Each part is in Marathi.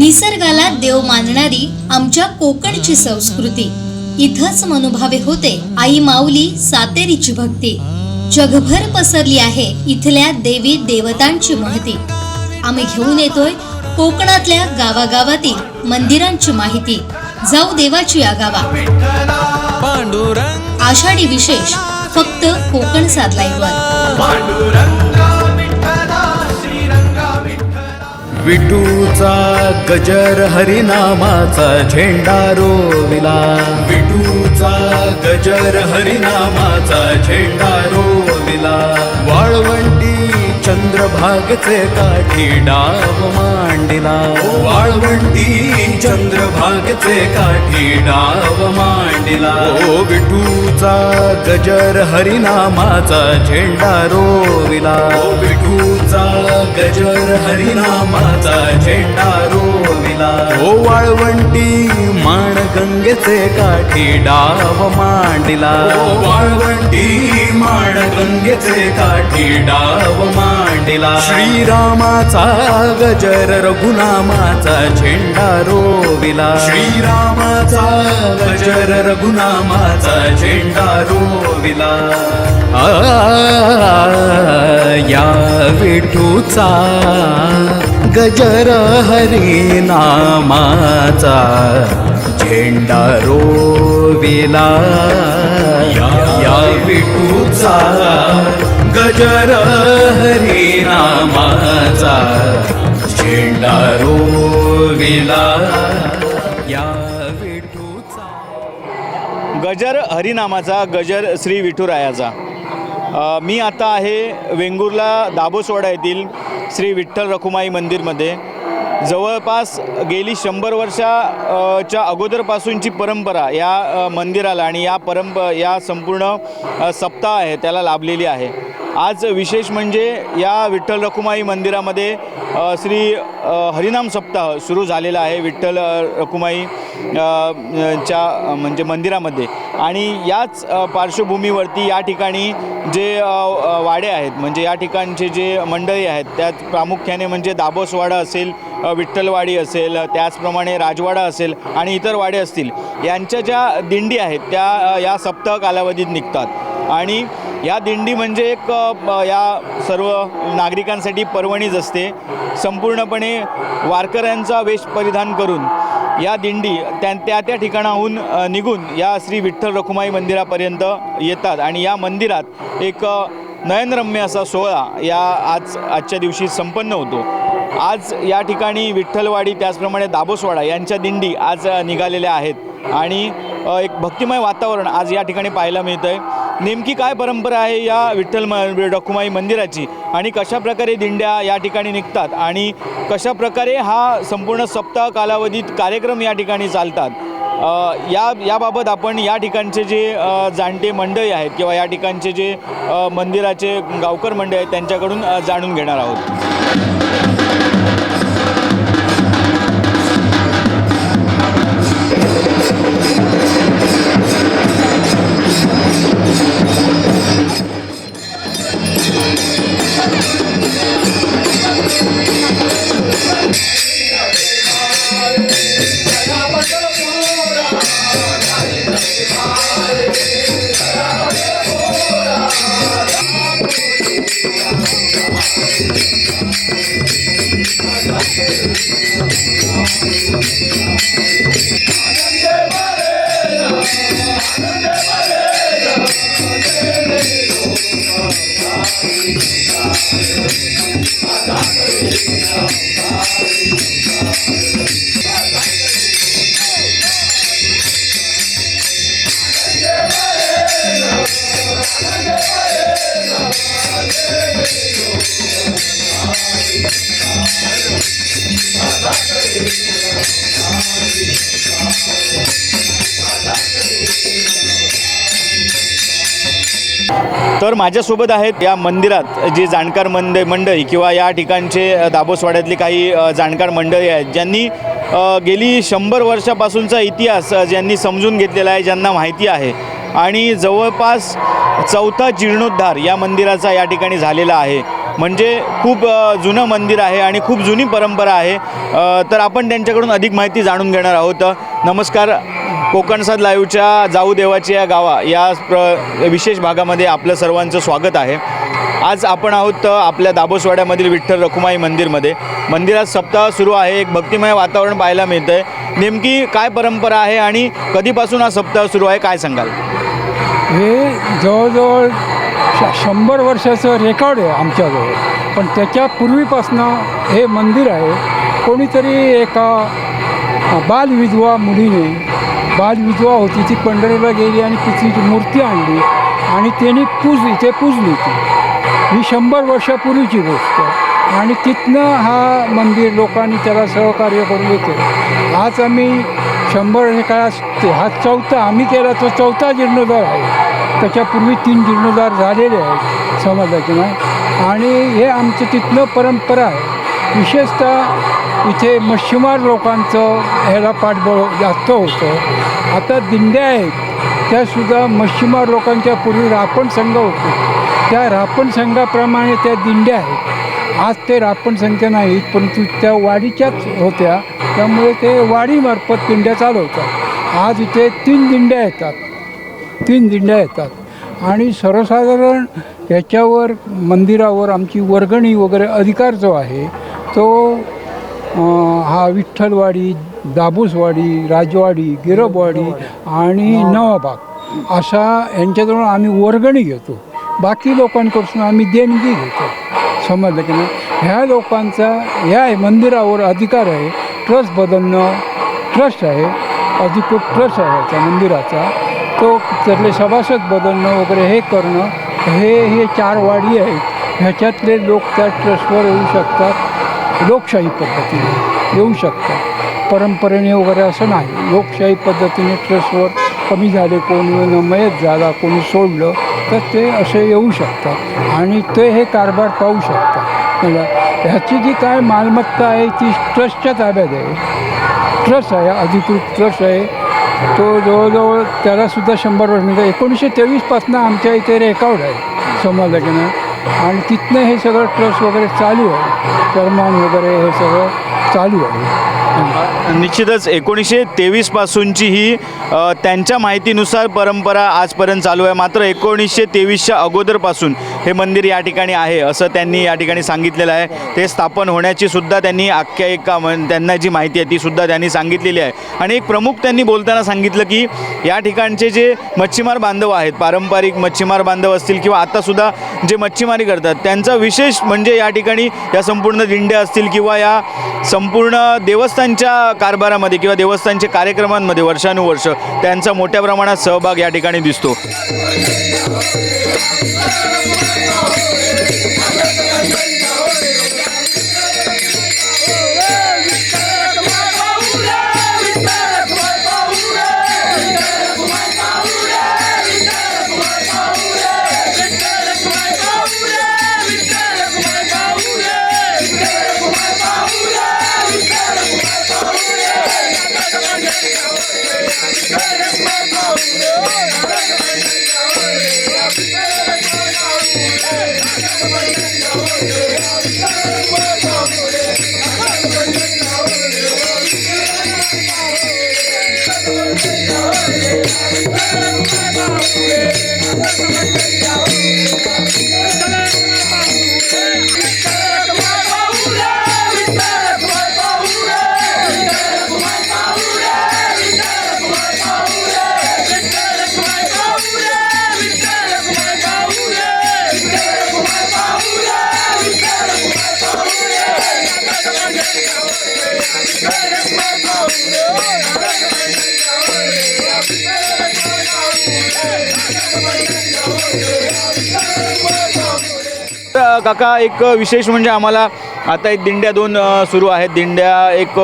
निसर्गाला देव मानणारी आमच्या कोकणची संस्कृती. इथंच मनोभावे होते आई माऊली सातेरीची भक्ती. जगभर पसरली आहे इथल्या देवी देवतांची महती. आम्ही घेऊन येतोय कोकणातल्या गावागावातील मंदिरांची माहिती. जाऊ देवाची या गावा. पांडुरंग आषाढी विशेष फक्त कोकण साधलाईवर विटूचा गजर हरिनामाचा झेंडा रोविला. विटूचा गजर हरिनामाचा झेंडा रोविला. वाळवंटी चंद्रभागचे काठी डाव मांडिला. वाळवंटी चंद्रभागचे काठी डाव मांडिला. ओ विठूचा गजर हरिनामाचा झेंडा रोविला. ओ विठूचा गजर हरिनामाचा झेंडा रोविला. ओ वाळवंटी माण गंगेचे काठी डाव मांडिला. ओ वाळवंटी माण गंगेचे काठी डाव मांडिला. श्रीरामाचा गजर रघुनामाचा झेंडा रोविला. श्रीरामाचा गजर रघुनामाचा झेंडा रोविला. या विठूचा गजर हरिनामाचा झेंडा रोविला. या विठूचा गजर हरिनामाचा झेंडा रोविला या विठूचा. गजर हरिनामाचा गजर श्री विठुरायाचा. मी आता आहे वेंगुर्ला दाभोसवाडा येथील श्री विठ्ठल रखुमाई मंदिरमध्ये. जवळपास गेली शंभर वर्षाच्या अगोदरपासूनची परंपरा या मंदिराला आणि या परंप या संपूर्ण सप्ताह आहे त्याला लाभलेली आहे. आज विशेष म्हणजे या विठ्ठल रखुमाई मंदिरामध्ये श्री हरिनाम सप्ताह सुरू झालेला आहे विठ्ठल रखुमाई च्या म्हणजे मंदिरामध्ये. आणि याच पार्श्वभूमीवरती या ठिकाणी जे वाडे आहेत म्हणजे या ठिकाणचे जे मंडळी आहेत त्यात प्रामुख्याने म्हणजे दाबोसवाडा असेल विठ्ठलवाडी असेल त्याचप्रमाणे राजवाडा असेल आणि इतर वाडे असतील यांच्या ज्या दिंडी आहेत त्या या सप्ताह कालावधीत निघतात. आणि या दिंडी म्हणजे एक या सर्व नागरिकांसाठी पर्वणीच असते. संपूर्णपणे वारकऱ्यांचा वेश परिधान करून या दिंडी त्या त्या त्या ठिकाणाहून निघून या श्री विठ्ठल रखुमाई मंदिरापर्यंत येतात आणि या मंदिरात एक नयनरम्य असा सोहळा या आज आजच्या दिवशी संपन्न होतो. आज या ठिकाणी विठ्ठलवाडी त्याचप्रमाणे दाबोसवाडा यांच्या दिंडी आज निघालेल्या आहेत. आणि एक भक्तिमय वातावरण आज या ठिकाणी पाहायला मिळतं आहे नेमकी काय परंपरा आहे या विठ्ठल डॉकुमाई मंदिराची? आणि कशा प्रकारे दिंड्या या ठिकाणी निघतात? आणि कशा प्रकारे हा संपूर्ण सप्ताह कालावधीत कार्यक्रम या ठिकाणी चालतात? या याबाबत आपण या ठिकाणचे जे जाणते मंडळी आहेत किंवा या ठिकाणचे जे मंदिराचे गावकर मंडळी आहेत त्यांच्याकडून जाणून घेणार आहोत. तर माझ्यासोबत आहेत या मंदिरात जे जाणकार मंद मंडळी किंवा या ठिकाणचे अ, दाबोसवाड्यातली काही जाणकार मंडळी आहेत ज्यांनी गेली शंभर वर्षापासूनचा इतिहास ज्यांनी समजून घेतलेला आहे ज्यांना माहिती आहे. आणि जवळपास चौथा जीर्णोद्धार या मंदिराचा या ठिकाणी झालेला आहे. म्हणजे खूप जुनं मंदिर आहे आणि खूप जुनी परंपरा आहे. तर आपण त्यांच्याकडून अधिक माहिती जाणून घेणार आहोत. नमस्कार कोकणसाद लाईव्हच्या जाऊ देवाची या गावा या प्र विशेष भागामध्ये आपलं सर्वांचं स्वागत आहे. आज आपण आहोत आपल्या दाबोसवाड्यामधील विठ्ठल रखुमाई मंदिरमध्ये. मंदिरात सप्ताह सुरू आहे एक भक्तिमय वातावरण पाहायला मिळतं आहे नेमकी काय परंपरा आहे आणि कधीपासून हा सप्ताह सुरू आहे काय सांगाल? हे जवळजवळ श शंभर वर्षाचं रेकॉर्ड आहे आमच्याजवळ. पण त्याच्या पूर्वीपासनं हे मंदिर आहे. कोणीतरी एका बालविधवा मुलीने बालविधवा होती ती पंढरीला गेली आणि तिची मूर्ती आणली आणि त्यांनी पूजली ते पूजली ती. ही शंभर वर्षापूर्वीची गोष्ट आणि तिथनं हा मंदिर लोकांनी त्याला सहकार्य करून येते आज आम्ही शंभर हे काळात हा चौथा आम्ही केला तो चौथा जीर्णोद्धार आहे. त्याच्यापूर्वी तीन जीर्णोद्धार झालेले आहेत समाजाचे नाही? आणि हे आमचं तिथलं परंपरा आहे. विशेषतः इथे मच्छीमार लोकांचं ह्याला पाठबळ जास्त होतं. आता दिंड्या आहेत त्यासुद्धा मच्छीमार लोकांच्या पूर्वी रापण संघ होते. त्या रापण संघाप्रमाणे त्या दिंड्या आहेत. आज ते रापण संख्या नाहीत परंतु त्या वाडीच्याच होत्या. त्यामुळे ते वाडीमार्फत दिंड्या चालवतात. आज इथे तीन दिंड्या येतात. तीन दिंड्या येतात. आणि सर्वसाधारण याच्यावर मंदिरावर आमची वर्गणी वगैरे अधिकार जो आहे तो हा विठ्ठलवाडी दाबूसवाडी राजवाडी गिरबवाडी आणि नवाबाग अशा यांच्याजवळ आम्ही वर्गणी घेतो. बाकी लोकांकडून आम्ही देणगी घेतो. समजलं की नाही? ह्या लोकांचा ह्या मंदिरावर अधिकार आहे. ट्रस्ट बदलणं ट्रस्ट आहे. अधिकृत ट्रस्ट आहे याचा मंदिराचा. तो त्यातले सभासद बदलणं वगैरे हे करणं हे हे चार वाडी आहेत. ह्याच्यातले लोक त्या ट्रस्टवर येऊ शकतात. लोकशाही पद्धतीने येऊ शकतात. परंपरेने वगैरे असं नाही. लोकशाही पद्धतीने ट्रस्टवर कमी झाले कोणी मयत झाला कोणी सोडलं तर ते असे येऊ शकतात. आणि ते हे कारभार पाहू शकतात. म्हणजे ह्याची जी काय मालमत्ता आहे ती ट्रस्टच्या ताब्यात आहे. ट्रस्ट आहे अधिकृत ट्रस्ट आहे. तो जवळजवळ त्यालासुद्धा शंभर वर्ष म्हणजे एकोणीसशे तेवीसपासून आमच्या इथे रेकॉर्ड आहे समाजलग्न आणि तिथनं हे सगळं ट्रस्ट वगैरे चालू आहे. फरमान वगैरे हे सगळं चालू आहे. निश्चितच एकोणीसशे तेवीसपासूनची ही त्यांच्या माहितीनुसार परंपरा आजपर्यंत चालू आहे. मात्र एकोणीसशे तेवीसच्या अगोदरपासून हे मंदिर या ठिकाणी आहे असं त्यांनी या ठिकाणी सांगितलेलं आहे. ते स्थापन होण्याची सुद्धा त्यांनी आख्यायिका म्हण त्यांना जी माहिती आहे ती सुद्धा त्यांनी सांगितलेली आहे. आणि एक प्रमुख त्यांनी बोलताना सांगितलं की या ठिकाणचे जे मच्छीमार बांधव आहेत पारंपरिक मच्छीमार बांधव असतील किंवा आतासुद्धा जे मच्छीमारी करतात त्यांचा विशेष म्हणजे या ठिकाणी या संपूर्ण दिंड्या असतील किंवा या संपूर्ण देवस्थानच्या कारभारामध्ये किंवा देवस्थानच्या कार्यक्रमांमध्ये वर्षानुवर्ष त्यांचा मोठ्या प्रमाणात सहभाग या ठिकाणी दिसतो. काका एक विशेष म्हणजे आम्हाला आता एक दिंड्या दोन सुरू आहेत. दिंड्या एक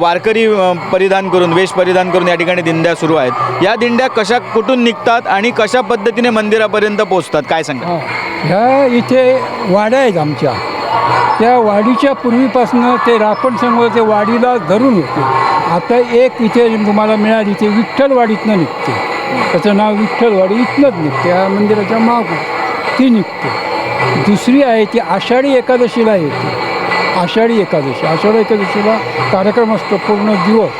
वारकरी परिधान करून वेश परिधान करून या ठिकाणी दिंड्या सुरू आहेत. या दिंड्या कशा कुठून निघतात आणि कशा पद्धतीने मंदिरापर्यंत पोहोचतात? काय सांगा हो. ह्या इथे वाड्या आहेत आमच्या. त्या वाडीच्या पूर्वीपासनं ते रापण ते वाडीला धरून होते. आता एक इथे तुम्हाला मिळाली ते विठ्ठलवाडीतनं निघते. त्याचं नाव विठ्ठलवाडी इथनंच निघते. या मंदिराच्या मागून ती निघते. दुसरी आहे ती आषाढी एकादशीला येते. आषाढी एकादशी. आषाढी एकादशीला कार्यक्रम असतो पूर्ण दिवस.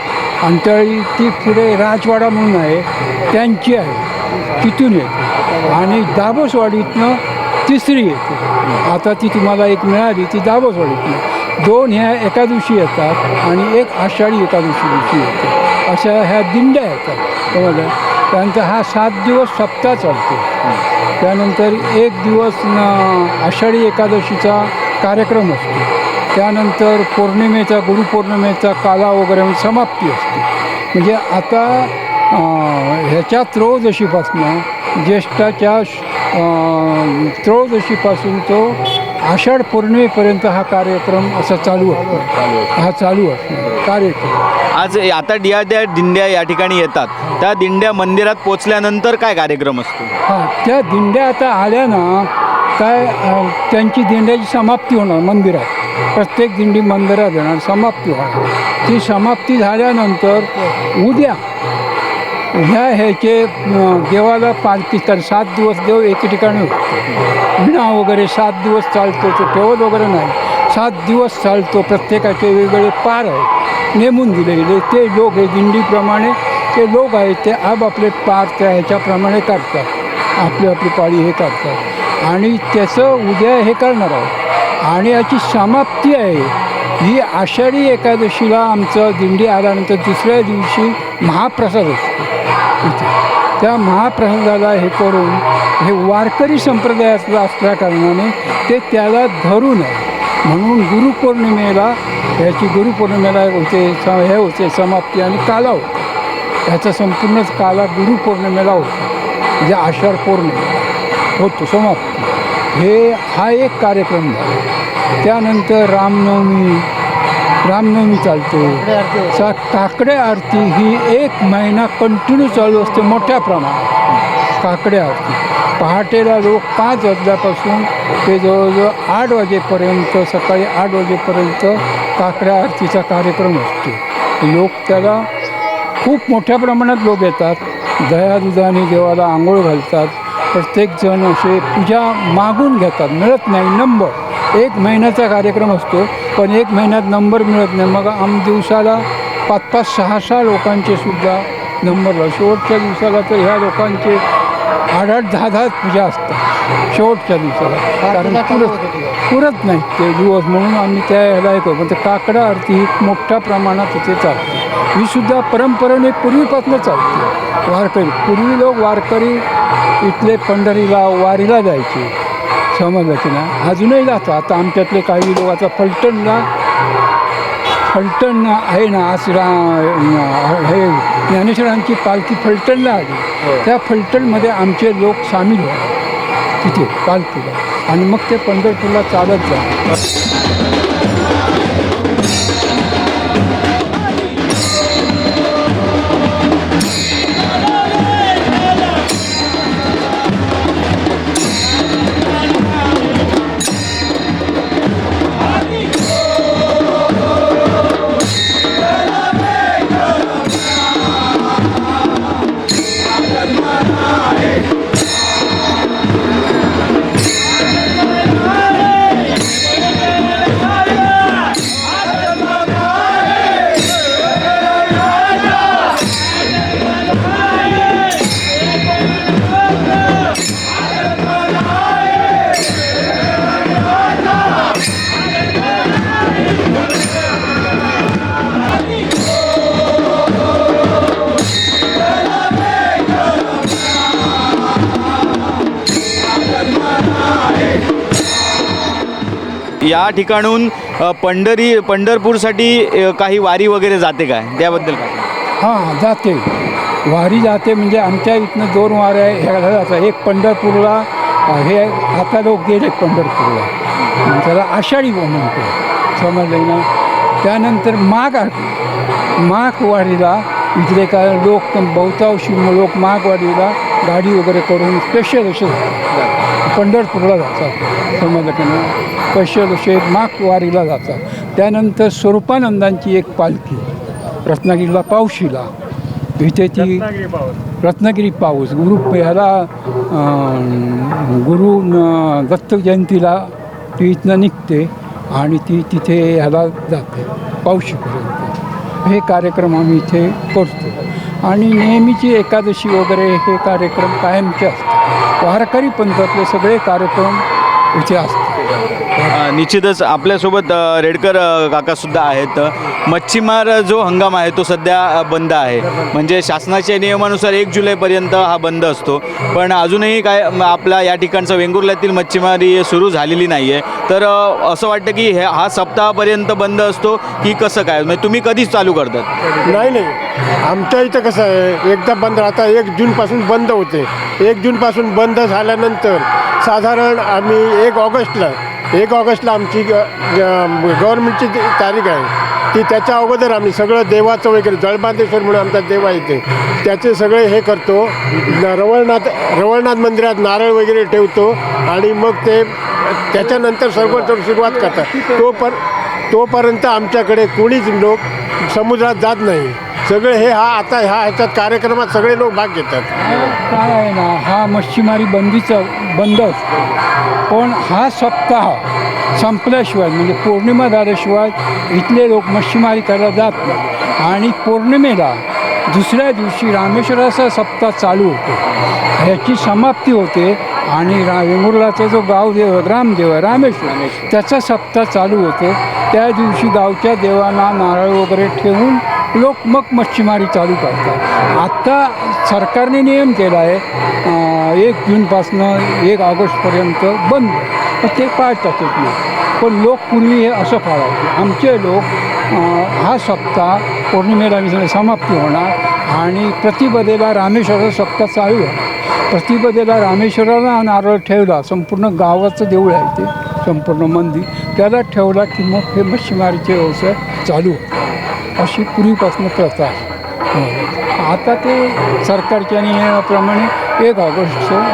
आणि त्यावेळी ती पुढे राजवाडा म्हणून आहे त्यांची आहे. तिथून येते. आणि दाबसवाडीतनं तिसरी येते. आता ती तुम्हाला एक मिळाली ती दाबसवाडीतनं दोन ह्या एका दिवशी येतात आणि एक आषाढी एकादशी दिवशी येते. अशा ह्या दिंड्या येतात. समजलं त्यानंतर हा सात दिवस सप्ताह चालतो. त्यानंतर एक दिवस न आषाढी एकादशीचा कार्यक्रम असतो. त्यानंतर पौर्णिमेचा गुरुपौर्णिमेचा काला वगैरे समाप्ती असते. म्हणजे आता ह्याच्या त्रयोदशीपासनं ज्येष्ठाच्या त्रयोदशीपासून तो आषाढ पौर्णिमेपर्यंत हा कार्यक्रम असा चालू असतो. हा चालू असतो. कार्यक्रम. आज आता या त्या दिंड्या या ठिकाणी येतात. त्या दिंड्या मंदिरात पोचल्यानंतर काय कार्यक्रम असतो? त्या दिंड्या आता आल्या ना काय अं, त्यांची दिंड्याची समाप्ती होणार मंदिरात. प्रत्येक दिंडी मंदिरात येणार समाप्ती होणार. ती समाप्ती झाल्यानंतर उद्या ह्या ह्याचे अं, देवाला पालखी तर सात दिवस देव एके ठिकाणी होतो. विणा वगैरे सात दिवस चालतो तो ठेवत वगैरे नाही. सात दिवस चालतो प्रत्येकाचे वेगवेगळे पार आहेत. नेमून दिले गेले ते लोक हे दिंडीप्रमाणे ते लोक आहेत ते आपापले पार त्या ह्याच्याप्रमाणे काढतात. आपली आपली पाळी हे काढतात. आणि त्याचं उद्या हे करणार आहोत आणि याची समाप्ती आहे. ही आषाढी एकादशीला आमचं दिंडी आल्यानंतर दुसऱ्या दिवशी महाप्रसाद असतो. इथे. त्या महाप्रसादाला हे करून हे वारकरी संप्रदायातलं असल्या कारणाने ते त्याला धरून आहे. म्हणून गुरुपौर्णिमेला याची गुरुपौर्णिमेला होते स हे होते समाप्ती आणि काला होतो. ह्याचा संपूर्णच काला गुरुपौर्णिमेला होतो. म्हणजे आषाढ पौर्णिमेला होतो समाप्ती. हे हा एक कार्यक्रम झाला. त्यानंतर रामनवमी रामनवमी चालते. सा काकडे आरती ही एक महिना कंटिन्यू चालू असते मोठ्या प्रमाणात. काकडे आरती. पहाटेला लोक पाच वाजल्यापासून ते जवळजवळ आठ वाजेपर्यंत सकाळी आठ वाजेपर्यंत काकड्या आरतीचा कार्यक्रम असतो. लोक त्याला खूप मोठ्या प्रमाणात लोक येतात. दया दुधाने देवाला आंघोळ घालतात. प्रत्येकजण असे पूजा मागून घेतात. मिळत नाही नंबर. एक महिन्याचा कार्यक्रम असतो पण एक महिन्यात नंबर मिळत नाही. मग आम दिवसाला पाच पाच सहा सहा लोकांचे सुद्धा नंबर शेवटच्या दिवसाला तर ह्या लोकांचे आठ आठ दहा दहा पूजा असतात शेवटच्या दिवसाला. कारण पुरत पुरत नाही ते दिवस म्हणून आम्ही त्या ह्याला करतो पण ते काकडा आरती ही मोठ्या प्रमाणात इथे चालते. ही सुद्धा परंपरेने पूर्वीपासून चालते. वारकरी पूर्वी लोक वारकरी इथले पंढरीला वारीला जायचे. समजलं की ना. अजूनही जातो आता आमच्यातले काही लोक आता फलटणला फलटण आहे ना आज रा हे ज्ञानेश्वरांची पालखी फलटणला आली. त्या फलटणमध्ये आमचे लोक सामील होते तिथे पालखीला. आणि मग ते पंढरपूरला चालत जा या ठिकाणून पंढरी पंढरपूरसाठी काही वारी वगैरे जाते काय? त्याबद्दल काय? हां जाते. वारी जाते म्हणजे आमच्या इथनं दोन वाऱ्या ह्याला जातात. एक पंढरपूरला हे आता लोक गेले पंढरपूरला. त्याला आषाढी म्हणतो समजलं ना? त्यानंतर माघ आरती. माघ वारीला इथले काय लोक बहुतांशी लोक माघ वारीला गाडी वगैरे करून स्पेशल असे जातात. पंढरपूरला जातात समजलं की ना स्पेशल असे जातात त्यानंतर स्वरूपानंदांची एक पालखी रत्नागिरीला पावशीला. इथे ती रत्नागिरी पाऊस गुरु ह्याला गुरु दत्त जयंतीला ती इथनं निघते आणि ती तिथे ह्याला जाते पावशीपर्यंत. हे कार्यक्रम आम्ही इथे करतो. आणि नेहमीची एकादशी वगैरे हे कार्यक्रम कायमचे असतात. वारकरी पंथातले सगळे कार्यक्रम इथे असतात. निश्चितच आपल्यासोबत रेडकर काकासुद्धा आहेत. मच्छीमार जो हंगाम आहे तो सध्या बंद आहे. म्हणजे शासनाच्या नियमानुसार एक जुलैपर्यंत हा बंद असतो. पण अजूनही काय म, आपला या ठिकाणचं वेंगुर्ल्यातील मच्छीमारी सुरू झालेली नाही आहे तर असं वाटतं की हे हा सप्ताहापर्यंत बंद असतो की कसं काय? म्हणजे तुम्ही कधीच चालू करतात? नाही नाही. आमच्या इथं कसं आहे एकदा बंद आता एक जूनपासून बंद होते. एक जूनपासून बंद झाल्यानंतर साधारण आम्ही एक ऑगस्टला एक ऑगस्टला आमची ग- गव्हर्नमेंटची ती तारीख आहे की त्याच्या अगोदर आम्ही सगळं देवाचं वगैरे जळबांधेश्वर म्हणून आमचा देव आहे ते त्याचे सगळे हे करतो. रवळनाथ रवळनाथ मंदिरात नारळ वगैरे ठेवतो आणि मग ते त्याच्यानंतर सर्व सुरुवात करतात. तो पर तोपर्यंत आमच्याकडे कोणीच लोक समुद्रात जात नाही. सगळे हे हा आता ह्या ह्याच्यात कार्यक्रमात सगळे लोक भाग घेतात. काय आहे ना हा मच्छीमारी बंदीचा बंद पण हा सप्ताह संपल्याशिवाय म्हणजे पौर्णिमा झाल्याशिवाय इथले लोक मच्छीमारी करायला जात नाही. आणि पौर्णिमेला दुसऱ्या दिवशी रामेश्वराचा सप्ताह चालू होतो. ह्याची समाप्ती होते आणि रा वेंगुर्लाचा जो गावदेव आहे, ग्रामदेव आहे रामेश्वर त्याचा सप्ताह चालू होतो. त्या दिवशी गावच्या देवांना नारळ वगैरे ठेवून लोक मग मच्छीमारी चालू करतात. आत्ता सरकारने नियम केला आहे एक जूनपासनं एक ऑगस्टपर्यंत बंद. पण ते पाळतात नाही. पण लोक पूर्वी हे असं पाळायचे. आमचे लोक हा सप्ताह पौर्णिमेला मी समाप्ती होणार आणि प्रतिपदेला रामेश्वराचा सप्ताह चालू आहे. प्रतिपदेला रामेश्वराला नारळ ठेवला संपूर्ण गावाचं देऊळ आहे ते संपूर्ण मंदिर. त्याला ठेवला की मग हे मच्छीमारीचे व्यवसाय चालू होतात. अशी पूर्वीपासून प्रथा आहे. आता ते सरकारच्या नियमाप्रमाणे एक ऑगस्टचं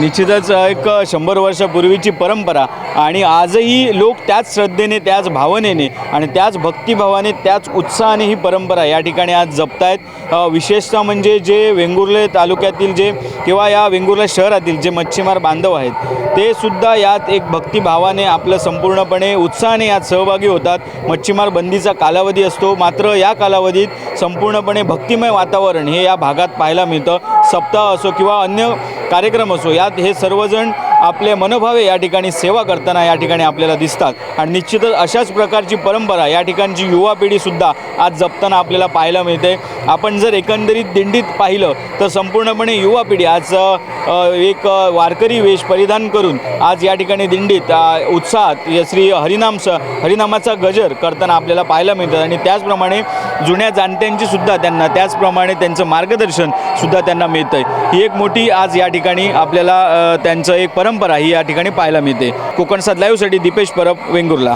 निश्चितच एक शंभर वर्षापूर्वीची परंपरा. आणि आजही लोक त्याच श्रद्धेने त्याच भावनेने आणि त्याच भक्तिभावाने त्याच उत्साहाने ही परंपरा या ठिकाणी आज जपतायत. आहेत विशेषतः म्हणजे जे वेंगुर्ले तालुक्यातील जे किंवा या वेंगुर्ला शहरातील जे मच्छीमार बांधव आहेत ते सुद्धा यात एक भक्तिभावाने आपलं संपूर्णपणे उत्साहाने यात सहभागी होतात. मच्छीमार बंदीचा कालावधी असतो. मात्र या कालावधीत संपूर्णपणे भक्तिमय वातावरण हे या भागात पाहायला मिळतं. सप्ताह असो किंवा अन्य कार्यक्रम असो यात हे सर्वजण आपले मनोभावे या ठिकाणी सेवा करताना या ठिकाणी आपल्याला दिसतात. आणि निश्चितच अशाच प्रकारची परंपरा या ठिकाणची युवा पिढीसुद्धा आज जपताना आपल्याला पाहायला मिळते. आपण जर एकंदरीत दिंडीत पाहिलं तर संपूर्णपणे युवा पिढी आज एक वारकरी वेश परिधान करून आज या ठिकाणी दिंडीत उत्साहात या श्री हरिनाम स हरिनामाचा गजर करताना आपल्याला पाहायला मिळतात. आणि त्याचप्रमाणे जुन्या जाणत्यांची सुद्धा त्यांना त्याचप्रमाणे त्यांचं मार्गदर्शन सुद्धा त्यांना मिळतं आहे ही एक मोठी आज या ठिकाणी आपल्याला त्यांचं एक परंपरा ही या ठिकाणी पाहायला मिळते. कोकणसात लाईव्हसाठी दीपेश परब वेंगुर्ला.